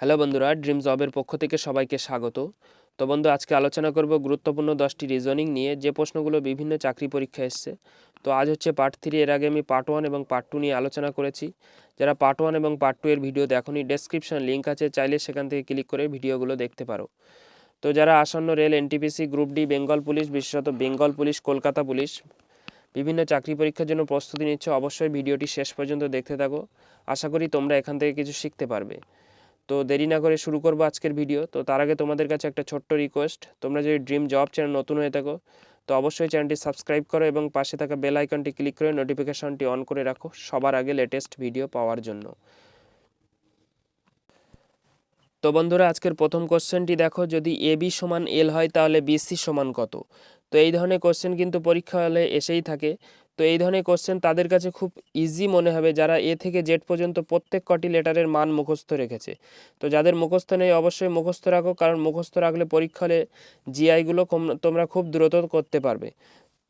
Hello বন্ধুরা dream জবের পক্ষ থেকে সবাইকে স্বাগত। তো বন্ধু, আজকে আলোচনা করব গুরুত্বপূর্ণ দশটি রিজনিং নিয়ে, যে প্রশ্নগুলো বিভিন্ন চাকরি পরীক্ষা এসছে। তো আজ হচ্ছে পার্ট থ্রি এর আগে আমি পার্ট ওয়ান এবং পার্ট টু নিয়ে আলোচনা করেছি। যারা পার্ট ওয়ান এবং পার্ট টু এর ভিডিও দেখনি ডেসক্রিপশন লিঙ্ক আছে, চাইলে সেখান থেকে ক্লিক করে ভিডিওগুলো দেখতে পারো। তো যারা আসন্ন rail NTPC group D Bengal police বিশেষত বেঙ্গল পুলিশ কলকাতা পুলিশ বিভিন্ন চাকরি পরীক্ষার জন্য প্রস্তুতি নিচ্ছ, অবশ্যই ভিডিওটি শেষ পর্যন্ত দেখতে থাকো। আশা করি তোমরা এখান থেকে কিছু শিখতে পারবে। তো দেরি না করে শুরু করব আজকের ভিডিও তো তার আগে তোমাদের কাছে একটা ছোট্ট রিকোয়েস্ট তোমরা যদি ড্রিম জব চ্যানেল নতুন হয়ে থাকো, তো অবশ্যই চ্যানেলটি সাবস্ক্রাইব করো এবং পাশে থাকা বেল আইকনটি ক্লিক করে নোটিফিকেশনটি অন করে রাখো সবার আগে লেটেস্ট ভিডিও পাওয়ার জন্য। তো বন্ধুরা, আজকের প্রথম কোশ্চেনটি দেখো, যদি এ বি সমান এল হয় তাহলে বিসি সমান কত? তো এই ধরনের কোশ্চেন কিন্তু পরীক্ষা হলে এসেই থাকে। তো এই ধরনের কোশ্চেন তাদের কাছে খুব ইজি মনে হবে যারা এ থেকে জেড পর্যন্ত প্রত্যেক কটি লেটারের মান মুখস্থ রেখেছে। তো যাদের মুখস্থ নেই অবশ্যই মুখস্থ রাখো, কারণ মুখস্থ রাখলে পরীক্ষা হলে জিআইগুলো তোমরা খুব দ্রুত করতে পারবে।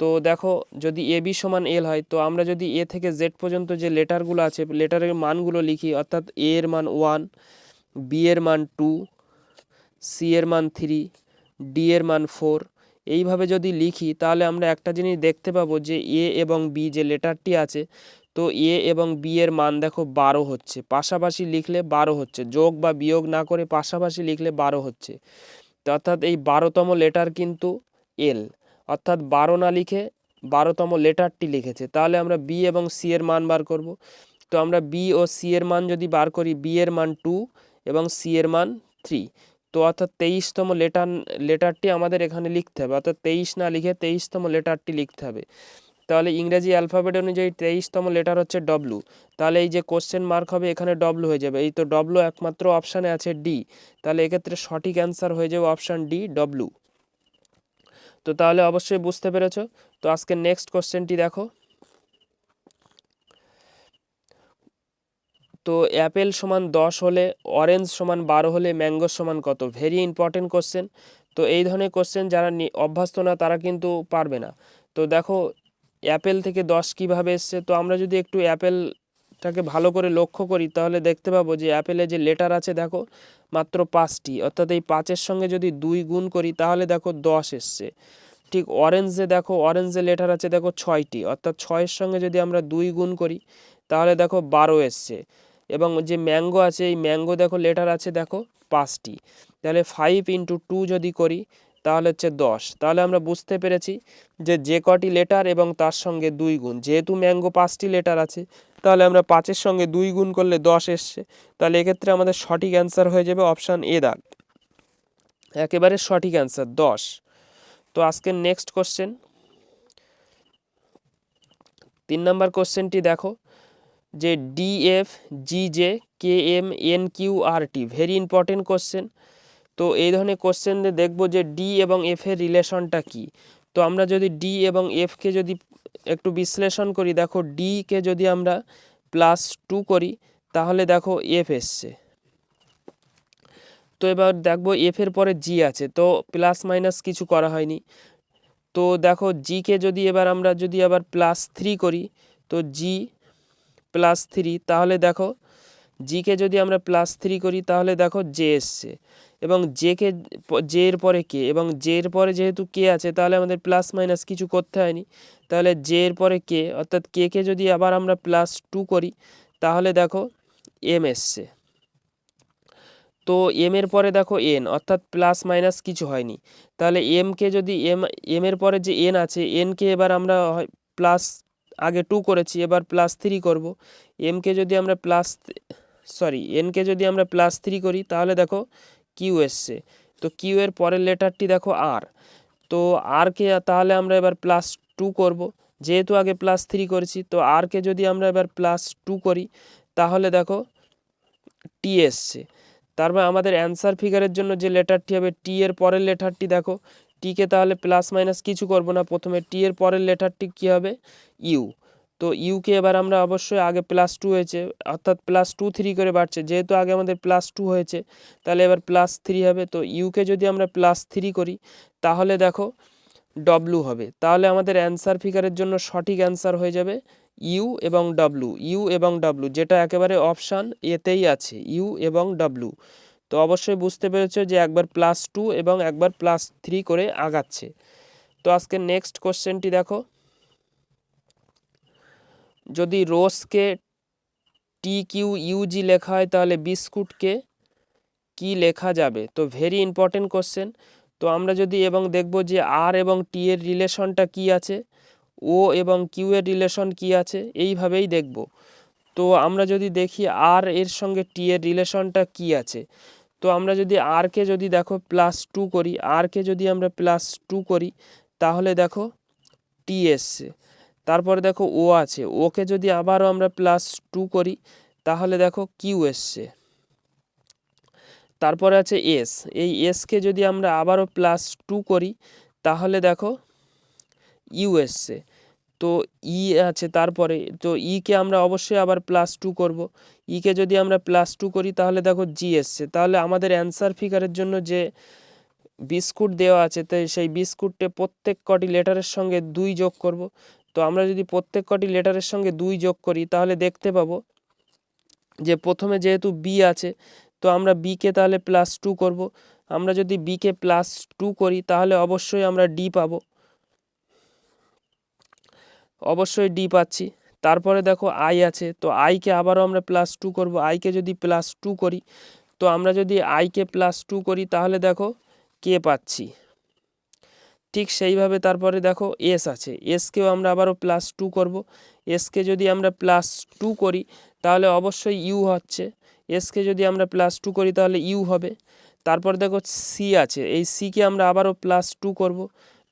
তো দেখো, যদি এ বি সমান এল হয়, তো আমরা যদি এ থেকে জেড পর্যন্ত যে লেটারগুলো আছে লেটারের মানগুলো লিখি, অর্থাৎ এ এর মান ওয়ান বি এর মান টু সি এর মান থ্রি ডি এর মান ফোর এইভাবে যদি লিখি, তাহলে আমরা একটা জিনিস দেখতে পাবো যে এ এবং বি যে লেটারটি আছে, তো এ এবং বি এর মান দেখো বারো হচ্ছে। পাশাপাশি লিখলে বারো হচ্ছে। যোগ বা বিয়োগ না করে পাশাপাশি লিখলে বারো হচ্ছে। অর্থাৎ এই বারোতম লেটার কিন্তু এল। অর্থাৎ বারো না লিখে বারোতম লেটারটি লিখেছে। তাহলে আমরা বি এবং সি এর মান বার করব। তো আমরা বি ও সি এর মান যদি বার করি, বি এর মান টু এবং সি এর মান থ্রি। তো অর্থাৎ তেইশতম লেটার লেটারটি আমাদের এখানে লিখতে হবে। অর্থাৎ তেইশ না লিখে তেইশতম লেটারটি লিখতে হবে। তাহলে ইংরেজি অ্যালফাবেট অনুযায়ী তেইশতম লেটার হচ্ছে ডব্লু তাহলে এই যে কোশ্চেন মার্ক হবে, এখানে ডব্লু হয়ে যাবে। এই তো ডব্লু একমাত্র অপশানে আছে ডি তাহলে এক্ষেত্রে সঠিক অ্যান্সার হয়ে যাবে অপশান ডি ডব্লু তো তাহলে অবশ্যই বুঝতে পেরেছ। তো আজকে নেক্সট কোশ্চেনটি দেখো। তো অ্যাপেল সমান দশ হলে, অরেঞ্জ সমান বারো হলে ম্যাঙ্গো সমান কত? ভেরি ইম্পর্টেন্ট কোশ্চেন তো এই ধরনের কোশ্চেন যারা অভ্যস্ত না, তারা কিন্তু পারবে না। তো দেখো, অ্যাপেল থেকে দশ কীভাবে এসছে? তো আমরা যদি একটু অ্যাপেলটাকে ভালো করে লক্ষ্য করি, তাহলে দেখতে পাবো যে অ্যাপেলে যে লেটার আছে, দেখো, মাত্র পাঁচটি। অর্থাৎ এই পাঁচের সঙ্গে যদি দুই গুণ করি, তাহলে দেখো দশ এসছে। ঠিক অরেঞ্জে দেখো, অরেঞ্জে লেটার আছে, দেখো ছয়টি। অর্থাৎ ছয়ের সঙ্গে যদি আমরা দুই গুণ করি, তাহলে দেখো বারো এসছে। এবং যে ম্যাঙ্গো আছে, এই ম্যাঙ্গো দেখো, লেটার আছে দেখো, পাঁচটি। তাহলে ফাইভ ইন্টু টু যদি করি, তাহলে হচ্ছে দশ। তাহলে আমরা বুঝতে পেরেছি যে যে কটি লেটার এবং তার সঙ্গে দুই গুণ। যেহেতু ম্যাঙ্গো পাঁচটি লেটার আছে, তাহলে আমরা পাঁচের সঙ্গে দুই গুণ করলে দশ এসছে। তাহলে এক্ষেত্রে আমাদের সঠিক অ্যান্সার হয়ে যাবে অপশান এ দাগ। একেবারে সঠিক অ্যান্সার দশ। তো আজকের নেক্সট কোশ্চেন তিন নম্বর কোশ্চেনটি দেখো। যে D F G J K M N Q R T very important question তো এই ধরনের কোশ্চেন দেখব যে ডি এবং এফ এর রিলেশনটা কি। তো আমরা যদি ডি এবং এফকে যদি একটু বিশ্লেষণ করি, দেখো ডিকে যদি আমরা প্লাস টু করি, তাহলে দেখো এফ এসছে। তো এবার দেখব এফ এর পরে জি আছে, তো প্লাস মাইনাস কিছু করা হয়নি। তো দেখো জিকে যদি এবার আমরা যদি আবার প্লাস থ্রি করি, তো জি প্লাস থ্রি তাহলে দেখো জিকে যদি আমরা প্লাস থ্রি করি, তাহলে দেখো জে এসছে। এবং জেকে জে এর পরে কে এবং জে এর পরে যেহেতু কে আছে, তাহলে আমাদের প্লাস মাইনাস কিছু করতে হয়নি। তাহলে জে এর পরে কে অর্থাৎ কে কে যদি আবার আমরা প্লাস টু করি, তাহলে দেখো এম এসছে। তো এম এর পরে দেখো এন অর্থাৎ প্লাস মাইনাস কিছু হয়নি। তাহলে এমকে যদি এম এম এর পরে যে এন আছে এনকে এবার আমরা প্লাস আগে টু করেছি, এবার প্লাস থ্রি করব। এমকে যদি আমরা প্লাস সরি এনকে যদি আমরা প্লাস থ্রি করি, তাহলে দেখো কিউ এসছে। তো কিউ এর পরের লেটারটি দেখো আর তো আরকে তাহলে আমরা এবার প্লাস টু করব। যেহেতু আগে প্লাস থ্রি করেছি, তো আরকে যদি আমরা এবার প্লাস টু করি, তাহলে দেখো টি এসছে। তারপর আমাদের অ্যান্সার ফিগারের জন্য যে লেটারটি হবে টি এর পরের লেটারটি দেখো টিকে তাহলে প্লাস মাইনাস কিছু করব না। প্রথমে টি এর পরের লেটারটি কী হবে? ইউ তো ইউকে এবার আমরা অবশ্যই আগে প্লাস টু হয়েছে, অর্থাৎ প্লাস টু থ্রি করে বাড়ছে। যেহেতু আগে আমাদের প্লাস টু হয়েছে, তাহলে এবার প্লাস থ্রি হবে। তো ইউকে যদি আমরা প্লাস থ্রি করি, তাহলে দেখো ডব্লু হবে। তাহলে আমাদের অ্যান্সার ফিগারের জন্য সঠিক অ্যান্সার হয়ে যাবে ইউ এবং ডব্লু ইউ এবং ডব্লু যেটা একেবারে অপশান এতেই আছে। ইউ এবং ডব্লু তো অবশ্যই বুঝতে পেরেছ যে একবার প্লাস টু এবং একবার প্লাস থ্রি করে আগাচ্ছে। তো আজকে নেক্সট কোশ্চেনটি দেখো। যদি রোজকে টি কিউ ইউজি লেখা হয় তাহলে বিস্কুটকে কি লেখা যাবে? তো ভেরি ইম্পর্টেন্ট কোশ্চেন তো আমরা যদি এবং দেখব যে আর এবং টি এর রিলেশনটা কি আছে ও এবং কিউ এর রিলেশন কি আছে, এইভাবেই দেখব। তো আমরা যদি দেখি আর এর সঙ্গে টি এর রিলেশনটা কি আছে তো আমরা যদি আরকে যদি দেখো প্লাস টু করি আরকে যদি আমরা প্লাস টু করি, তাহলে দেখো টি এসছে। তারপরে দেখো ও আছে ওকে যদি আবারও আমরা প্লাস টু করি, তাহলে দেখো কিউ এসছে। তারপরে আছে এস এই এসকে যদি আমরা আবারও প্লাস টু করি, তাহলে দেখো ইউ এসছে। তো ই আছে তারপরে, তো ইকে আমরা অবশ্যই আবার প্লাস টু করব। ইকে যদি আমরা প্লাস টু করি, তাহলে দেখো জি এসছে। তাহলে আমাদের অ্যান্সার ফিগারের জন্য যে বিস্কুট দেওয়া আছে তো সেই বিস্কুটে প্রত্যেক কটি লেটারের সঙ্গে দুই যোগ করব। তো আমরা যদি প্রত্যেক কটি লেটারের সঙ্গে দুই যোগ করি, তাহলে দেখতে পাবো যে প্রথমে যেহেতু বি আছে, তো আমরা বিকে তাহলে প্লাস টু করব। আমরা যদি বিকে প্লাস টু করি, তাহলে অবশ্যই আমরা ডি পাবো। অবশ্যই ডি পাচ্ছি। তারপরে দেখো আই আছে, তো আইকে আবারও আমরা প্লাস টু করব। আইকে যদি প্লাস টু করি, তো আমরা যদি আইকে প্লাস টু করি, তাহলে দেখো কে পাচ্ছি? ঠিক সেইভাবে তারপরে দেখো এস আছে। এসকেও আমরা আবারও প্লাস টু করব। এসকে যদি আমরা প্লাস টু করি, তাহলে অবশ্যই ইউ হচ্ছে। এসকে যদি আমরা প্লাস টু করি, তাহলে ইউ হবে। তারপর দেখো সি আছে। এই সিকে আমরা আবারও প্লাস টু করব।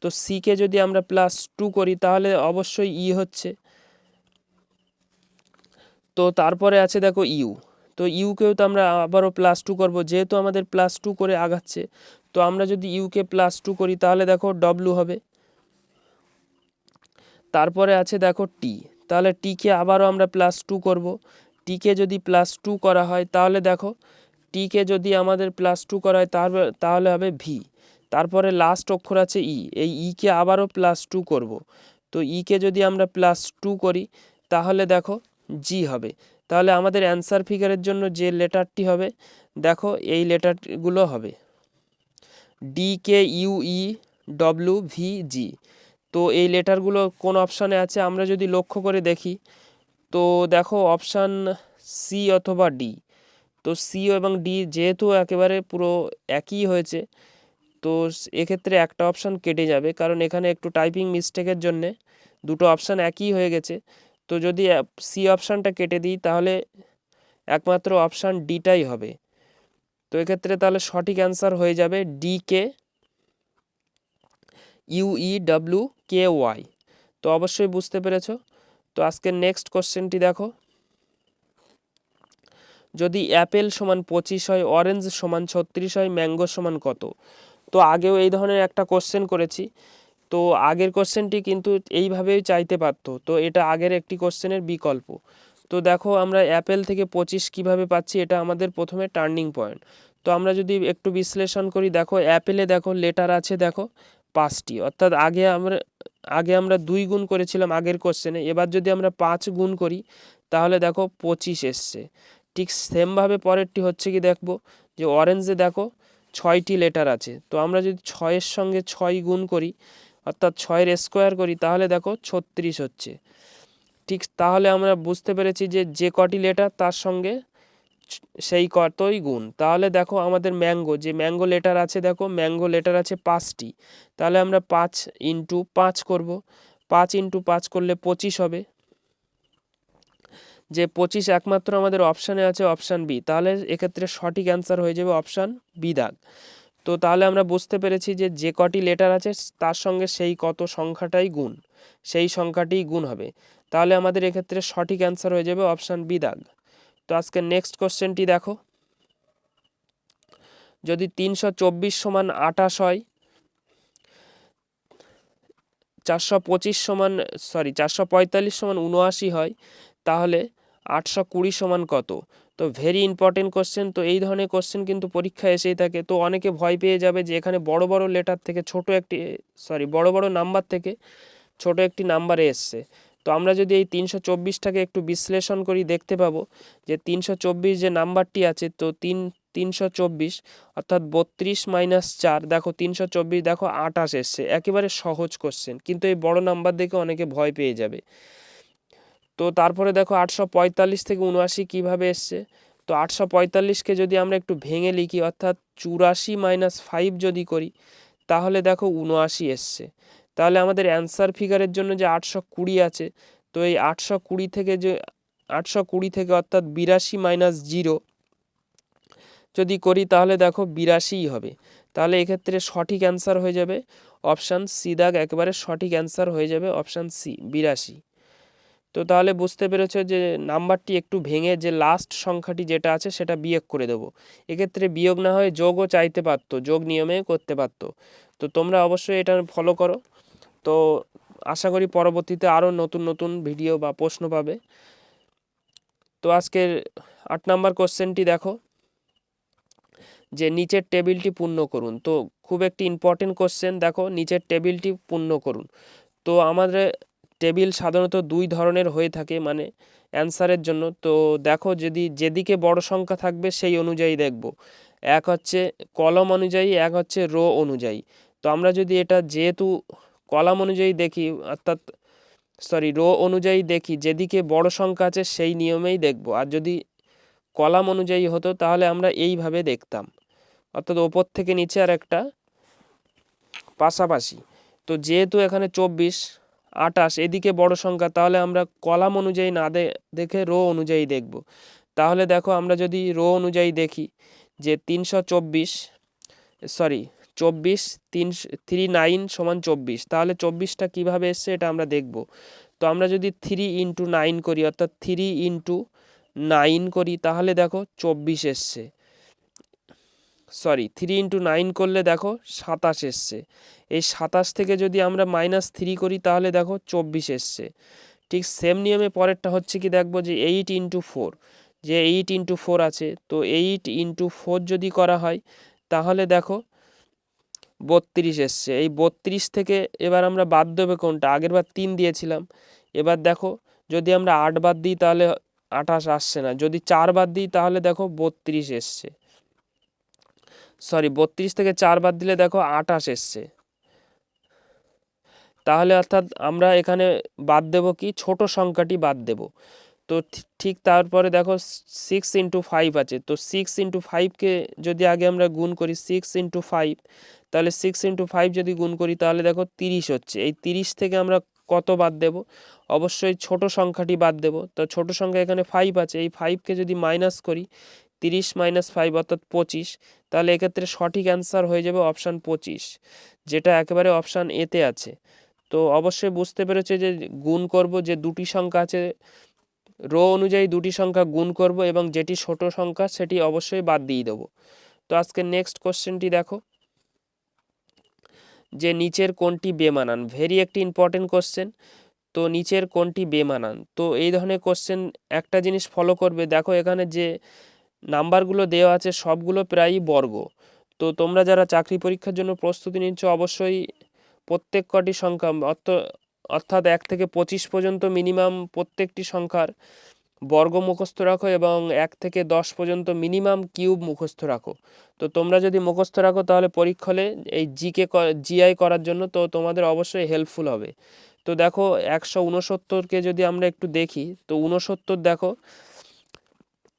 তো সিকে যদি আমরা প্লাস টু করি, তাহলে অবশ্যই ই হচ্ছে। তো তারপরে আছে দেখো ইউ। তো ইউকেও তো আমরা আবারও প্লাস টু করব, যেহেতু আমাদের প্লাস টু করে আগাচ্ছে। তো আমরা যদি ইউকে প্লাস টু করি, তাহলে দেখো ডব্লু হবে। তারপরে আছে দেখো টি তাহলে টিকে আবারও আমরা প্লাস টু করব। টিকে যদি প্লাস টু করা হয়, তাহলে দেখো টিকে যদি আমাদের প্লাস টু করা হয় তাহলে হবে ভি তারপরে লাস্ট অক্ষর আছে ই এই ইকে আবারও প্লাস টু করব। তো ইকে যদি আমরা প্লাস টু করি, তাহলে দেখো জি হবে। তাহলে আমাদের অ্যান্সার ফিগারের জন্য যে লেটারটি হবে, দেখো এই লেটারগুলো হবে। D K U E W V G তো এই লেটারগুলো কোন অপশানে আছে আমরা যদি লক্ষ্য করে দেখি, তো দেখো অপশান সি অথবা ডি তো সি এবং ডি যেহেতু একেবারে পুরো একই হয়েছে, তো এক্ষেত্রে একটা অপশান কেটে যাবে, কারণ এখানে একটু টাইপিং মিস্টেকের জন্যে দুটো অপশান একই হয়ে গেছে। তো যদি সি অপশানটা কেটে দিই, তাহলে একমাত্র অপশান ডিটাই হবে। তো এক্ষেত্রে তাহলে সঠিক অ্যান্সার হয়ে যাবে D K U E W K Y তো অবশ্যই বুঝতে পেরেছ? তো আজকের নেক্সট কোশ্চেনটি দেখো। যদি অ্যাপেল সমান পঁচিশ হয় অরেঞ্জ সমান ছত্রিশ হয় ম্যাঙ্গো সমান কত? তো আগেও এই ধরনের একটা কোশ্চেন করেছি। তো আগের কোশ্চেনটি কিন্তু এইভাবেই চাইতে পারতো। তো এটা আগের একটি কোশ্চেনের বিকল্প। তো দেখো আমরা অ্যাপেল থেকে পঁচিশ কীভাবে পাচ্ছি এটা আমাদের প্রথমে টার্নিং পয়েন্ট তো আমরা যদি একটু বিশ্লেষণ করি, দেখো অ্যাপেলে দেখো লেটার আছে দেখো পাঁচটি। অর্থাৎ আগে আমরা আগে আমরা দুই গুণ করেছিলাম আগের কোশ্চেনে এবার যদি আমরা পাঁচ গুণ করি, তাহলে দেখো পঁচিশ এসছে। ঠিক সেমভাবে পরেরটি হচ্ছে কি দেখব, যে অরেঞ্জে দেখো ছয়টি লেটার আছে। তো আমরা যদি ছয়ের সঙ্গে ছয় গুণ করি অর্থাৎ ছয়ের স্কোয়ার করি, তাহলে দেখো ছত্রিশ হচ্ছে। ঠিক তাহলে আমরা বুঝতে পেরেছি যে যে কটি লেটার তার সঙ্গে সেই কতই গুণ। তাহলে দেখো আমাদের ম্যাঙ্গো, যে ম্যাঙ্গো লেটার আছে দেখো, ম্যাঙ্গো লেটার আছে পাঁচটি। তাহলে আমরা পাঁচ ইন্টু পাঁচ করব। পাঁচ ইন্টু পাঁচ করলে পঁচিশ হবে। যে পঁচিশ একমাত্র আমাদের অপশানে আছে অপশান বি। তাহলে এক্ষেত্রে সঠিক অ্যান্সার হয়ে যাবে অপশান বি দাগ। তো তাহলে আমরা বুঝতে পেরেছি যে যে কটি লেটার আছে, তার সঙ্গে সেই কত সংখ্যাটাই গুণ, সেই সংখ্যাটিই গুণ হবে। তাহলে আমাদের এক্ষেত্রে সঠিক অ্যান্সার হয়ে যাবে অপশান বি দাগ। তো আজকে নেক্সট কোশ্চেনটি দেখো। যদি তিনশো চব্বিশ সমান আঠাশ হয়, চারশো পঁচিশ সমান সরি চারশো পঁয়তাল্লিশ সমান উনআশি হয়, তাহলে আটশো কুড়ি সমান কত? তো ভেরি ইম্পর্টেন্ট কোশ্চেন তো এই ধরনের কোশ্চেন কিন্তু পরীক্ষায় এসেই থাকে। তো অনেকে ভয় পেয়ে যাবে যে এখানে বড় বড় লেটার থেকে ছোট একটি সরি বড় বড় নাম্বার থেকে ছোট একটি নাম্বারে এসছে। তো আমরা যদি এই তিনশো চব্বিশটাকে একটু বিশ্লেষণ করি, দেখতে পাবো যে তিনশো চব্বিশ যে নাম্বারটি আছে, তো তিন, তিনশো চব্বিশ অর্থাৎ বত্রিশ মাইনাস চার, দেখো তিনশো চব্বিশ, দেখো আটাশ এসছে। একেবারে সহজ কোশ্চেন কিন্তু এই বড় নাম্বার দেখে অনেকে ভয় পেয়ে যাবে। তো তারপরে দেখো আটশো পঁয়তাল্লিশ থেকে উনআশি কীভাবে এসছে? তো আটশো পঁয়তাল্লিশকে যদি আমরা একটু ভেঙে লিখি, অর্থাৎ চুরাশি মাইনাস ফাইভ যদি করি, তাহলে দেখো উনআশি এসছে। তাহলে আমাদের অ্যান্সার ফিগারের জন্য যে আটশো কুড়ি আছে, তো এই আটশো কুড়ি থেকে যে, আটশো কুড়ি থেকে অর্থাৎ বিরাশি মাইনাস জিরো যদি করি, তাহলে দেখো বিরাশিই হবে। তাহলে এক্ষেত্রে সঠিক অ্যান্সার হয়ে যাবে অপশান সি। দাগ একেবারে সঠিক অ্যান্সার হয়ে যাবে অপশান সি, বিরাশি। তো তাহলে বুঝতে পেরেছ যে নাম্বারটি একটু ভেঙে যে লাস্ট সংখ্যাটি যেটা আছে সেটা বিয়োগ করে দেবো। এক্ষেত্রে বিয়োগ না হয়ে যোগও চাইতে পারতো, যোগ নিয়মে করতে পারতো। তো তোমরা অবশ্যই এটা ফলো করো। তো আশা করি পরবর্তীতে আরও নতুন নতুন ভিডিও বা প্রশ্ন পাবে। তো আজকের আট নাম্বার কোশ্চেনটি দেখো। যে নিচের টেবিলটি পূর্ণ করুন। তো খুব একটি ইম্পর্টেন্ট কোশ্চেন দেখো নিচের টেবিলটি পূর্ণ করুন। তো আমাদের টেবিল সাধারণত দুই ধরনের হয়ে থাকে মানে অ্যান্সারের জন্য। তো দেখো, যদি যেদিকে বড় সংখ্যা থাকবে, সেই অনুযায়ী দেখব। এক হচ্ছে কলম অনুযায়ী, এক হচ্ছে রো অনুযায়ী। তো আমরা যদি এটা যেহেতু কলাম অনুযায়ী দেখি, অর্থাৎ সরি রো অনুযায়ী দেখি, যেদিকে বড় সংখ্যা আছে, সেই নিয়মেই দেখব। আর যদি কলাম অনুযায়ী হতো, তাহলে আমরা এইভাবে দেখতাম। অর্থাৎ ওপর থেকে নিচে আর একটা পাশাপাশি। তো যেহেতু এখানে চব্বিশ আটাশ এদিকে বড় সংখ্যা, তাহলে আমরা কলাম অনুযায়ী না দেখে রো অনুযায়ী দেখব। তাহলে দেখো আমরা যদি রো অনুযায়ী দেখি যে তিনশো চব্বিশ, সরি, চব্বিশ তিন থ্রি নাইন সমান চব্বিশ, তাহলে চব্বিশটা কীভাবে এসছে এটা আমরা দেখব। তো আমরা যদি থ্রি ইন্টু নাইন করি, অর্থাৎ থ্রি ইন্টু নাইন করি, তাহলে দেখো চব্বিশ এসছে। সরি থ্রি ইন্টু নাইন করলে দেখো সাতাশ এসছে। এই সাতাশ থেকে যদি আমরা মাইনাস থ্রি করি তাহলে দেখো চব্বিশ এসছে। ঠিক সেম নিয়মে পরেরটা হচ্ছে কি দেখব যে এইট ইন্টু ফোর যে এইট ইন্টু ফোর আছে, তো এইট ইন্টু ফোর যদি করা হয়, তাহলে দেখো বত্রিশ এসছে। এই বত্রিশ থেকে এবার আমরা বাদ দেবে কোনটা? আগের বার তিন দিয়েছিলাম। এবার দেখো যদি আমরা আট বাদ দিই তাহলে আঠাশ আসছে না। যদি চার বাদ দিই তাহলে দেখো বত্রিশ এসছে। সরি, বত্রিশ থেকে চার বাদ দিলে দেখো আঠাশ এসছে। তাহলে অর্থাৎ আমরা এখানে বাদ দেব কি? ছোট সংখ্যাটি বাদ দেব। তো ঠিক তারপরে দেখো সিক্স ইন্টু ফাইভ আছে। তো সিক্স ইন্টু ফাইভকে যদি আগে আমরা গুণ করি সিক্স ইন্টু ফাইভ তাহলে সিক্স ইন্টু ফাইভ যদি গুণ করি, তাহলে দেখো তিরিশ হচ্ছে। এই তিরিশ থেকে আমরা কত বাদ দেব? অবশ্যই ছোট সংখ্যাটি বাদ দেব। তো ছোট সংখ্যা এখানে ফাইভ আছে। এই ফাইভকে যদি মাইনাস করি তিরিশ মাইনাস ফাইভ অর্থাৎ পঁচিশ, তাহলে এক্ষেত্রে সঠিক অ্যান্সার হয়ে যাবে অপশান পঁচিশ, যেটা একেবারে অপশান এতে আছে। তো অবশ্যই বুঝতে পেরেছে যে গুণ করব যে দুটি সংখ্যা আছে রো অনুযায়ী দুটি সংখ্যা গুণ করব এবং যেটি ছোট সংখ্যা সেটি অবশ্যই বাদ দিয়ে দেবো। তো আজকে নেক্সট কোশ্চেনটি দেখো। যে নিচের কোনটি বেমানান? ভেরি একটি ইম্পর্টেন্ট কোশ্চেন তো নিচের কোনটি বেমানান? তো এই ধরনের কোশ্চেন একটা জিনিস ফলো করবে। দেখো এখানে যে নাম্বারগুলো দেওয়া আছে, সবগুলো প্রায়ই বর্গ। তো তোমরা যারা চাকরি পরীক্ষার জন্য প্রস্তুতি নিচ্ছ, অবশ্যই প্রত্যেক কটি সংখ্যা, অর্থ, অর্থাৎ এক থেকে পঁচিশ পর্যন্ত মিনিমাম প্রত্যেকটি সংখ্যার বর্গ মুখস্থ রাখো এবং এক থেকে দশ পর্যন্ত মিনিমাম কিউব মুখস্থ রাখো। তো তোমরা যদি মুখস্থ রাখো, তাহলে পরীক্ষলে এই জিকে জিআই করার জন্য তো তোমাদের অবশ্যই হেল্পফুল হবে। তো দেখো, একশো উনসত্তরকে যদি আমরা একটু দেখি, তো উনসত্তর দেখো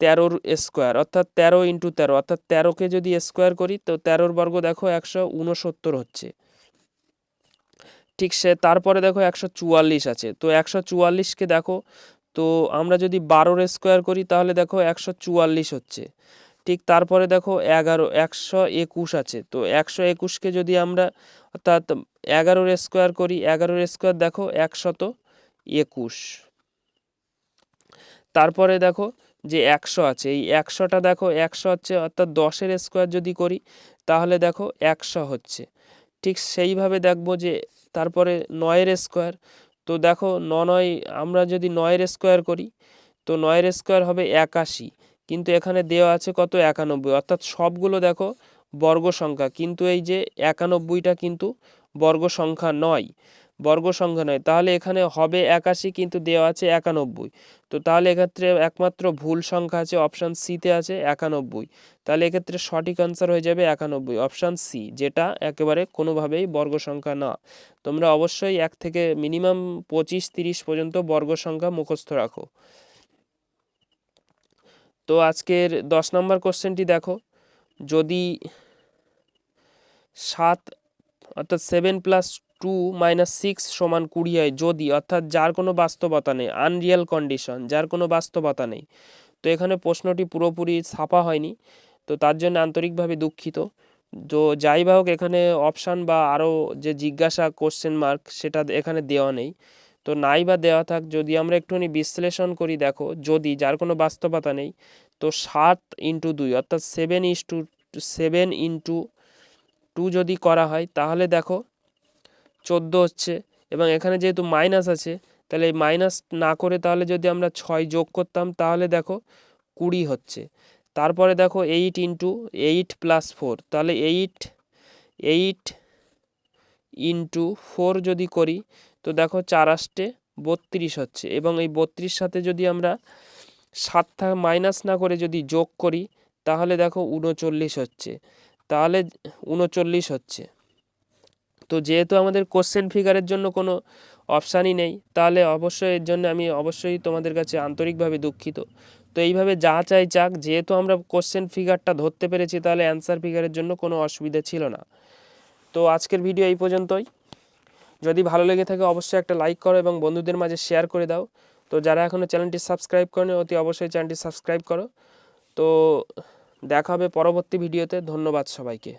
তেরোর স্কোয়ার, অর্থাৎ তেরো ইন্টু তেরো, অর্থাৎ তেরোকে যদি স্কোয়ার করি, তো তেরোর বর্গ দেখো একশো উনসত্তর হচ্ছে। ঠিক সে, তারপরে দেখো একশো চুয়াল্লিশ আছে, তো একশো চুয়াল্লিশকে দেখো, তো আমরা যদি বারোর স্কোয়ার করি, তাহলে দেখো একশো চুয়াল্লিশ হচ্ছে। ঠিক তারপরে দেখো এগারো, একশো একুশ আছে, তো একশো একুশকে যদি আমরা, অর্থাৎ এগারোর স্কোয়ার করি, এগারোর স্কোয়ার দেখো একশত একুশ। তারপরে দেখো যে একশো আছে, এই একশোটা দেখো, একশো হচ্ছে অর্থাৎ দশের স্কোয়ার যদি করি, তাহলে দেখো একশো হচ্ছে। ঠিক সেইভাবে দেখব যে তারপরে নয়ের স্কোয়ার তো দেখো ন নয়, আমরা যদি নয়ের স্কোয়ার করি, তো নয়ের স্কোয়ার হবে একাশি, কিন্তু এখানে দেওয়া আছে কত? একানব্বই, অর্থাৎ সবগুলো দেখো বর্গ সংখ্যা, কিন্তু এই যে একানব্বইটা কিন্তু বর্গ সংখ্যা নয়। বর্গ সংখ্যা নয়। তাহলে এখানে হবে একাশি কিন্তু দেওয়া আছে একানব্বই। তো তাহলে এক্ষেত্রে একমাত্র ভুল সংখ্যা আছে অপশান সিতে আছে একানব্বই। তাহলে এক্ষেত্রে সঠিক আনসার হয়ে যাবে একানব্বই অপশান সি যেটা একেবারে কোনোভাবেই বর্গ সংখ্যা না। তোমরা অবশ্যই এক থেকে মিনিমাম পঁচিশ, তিরিশ পর্যন্ত বর্গ সংখ্যা মুখস্থ রাখো। তো আজকের দশ নম্বর কোশ্চেনটি দেখো। যদি সাত, অর্থাৎ seven plus two minus six সমান কুড়ি হয় যদি, অর্থাৎ যার কোনো বাস্তবতা নেই আনরিয়াল কন্ডিশন যার কোনো বাস্তবতা নেই। তো এখানে প্রশ্নটি পুরোপুরি ছাপা হয়নি, তো তার জন্য আন্তরিকভাবে দুঃখিত। তো যাই হোক, এখানে অপশান বা আরও যে জিজ্ঞাসা কোশ্চেন মার্ক সেটা এখানে দেওয়া নেই। তো নাই বা দেওয়া থাক, যদি আমরা একটুখানি বিশ্লেষণ করি, দেখো, যদি যার কোনো বাস্তবতা নেই, তো সাত ইন্টু দুই, অর্থাৎ seven is two seven into two যদি করা হয়, তাহলে দেখো চোদ্দ হচ্ছে এবং এখানে যেহেতু মাইনাস আছে, তাহলে এই মাইনাস না করে তাহলে যদি আমরা ছয় যোগ করতাম, তাহলে দেখো কুড়ি হচ্ছে। তারপরে দেখো eight into eight plus four তাহলে এইট এইট ইন্টু ফোর যদি করি, তো দেখো চার আষ্টে বত্রিশ হচ্ছে এবং এই বত্রিশ সাথে যদি আমরা সাত থাকা মাইনাস না করে যদি যোগ করি, তাহলে দেখো উনচল্লিশ হচ্ছে। তাহলে উনচল্লিশ হচ্ছে। তো যেহেতু আমাদের কোশ্চেন ফিগারের জন্য কোনো অপশানই নেই, তাহলে অবশ্যই এর জন্য আমি অবশ্যই তোমাদের কাছে আন্তরিকভাবে দুঃখিত। তো এইভাবে যা চাই চাক, যেহেতু আমরা কোশ্চেন ফিগারটা ধরতে পেরেছি, তাহলে অ্যান্সার ফিগারের জন্য কোনো অসুবিধা ছিল না। তো আজকের ভিডিও এই পর্যন্তই। যদি ভালো লেগে থাকে, অবশ্যই একটা লাইক করো এবং বন্ধুদের মাঝে শেয়ার করে দাও। তো যারা এখনও চ্যানেলটি সাবস্ক্রাইব করেনি, অতি অবশ্যই চ্যানেলটি সাবস্ক্রাইব করো। তো দেখা হবে পরবর্তী ভিডিওতে ধন্যবাদ সবাইকে।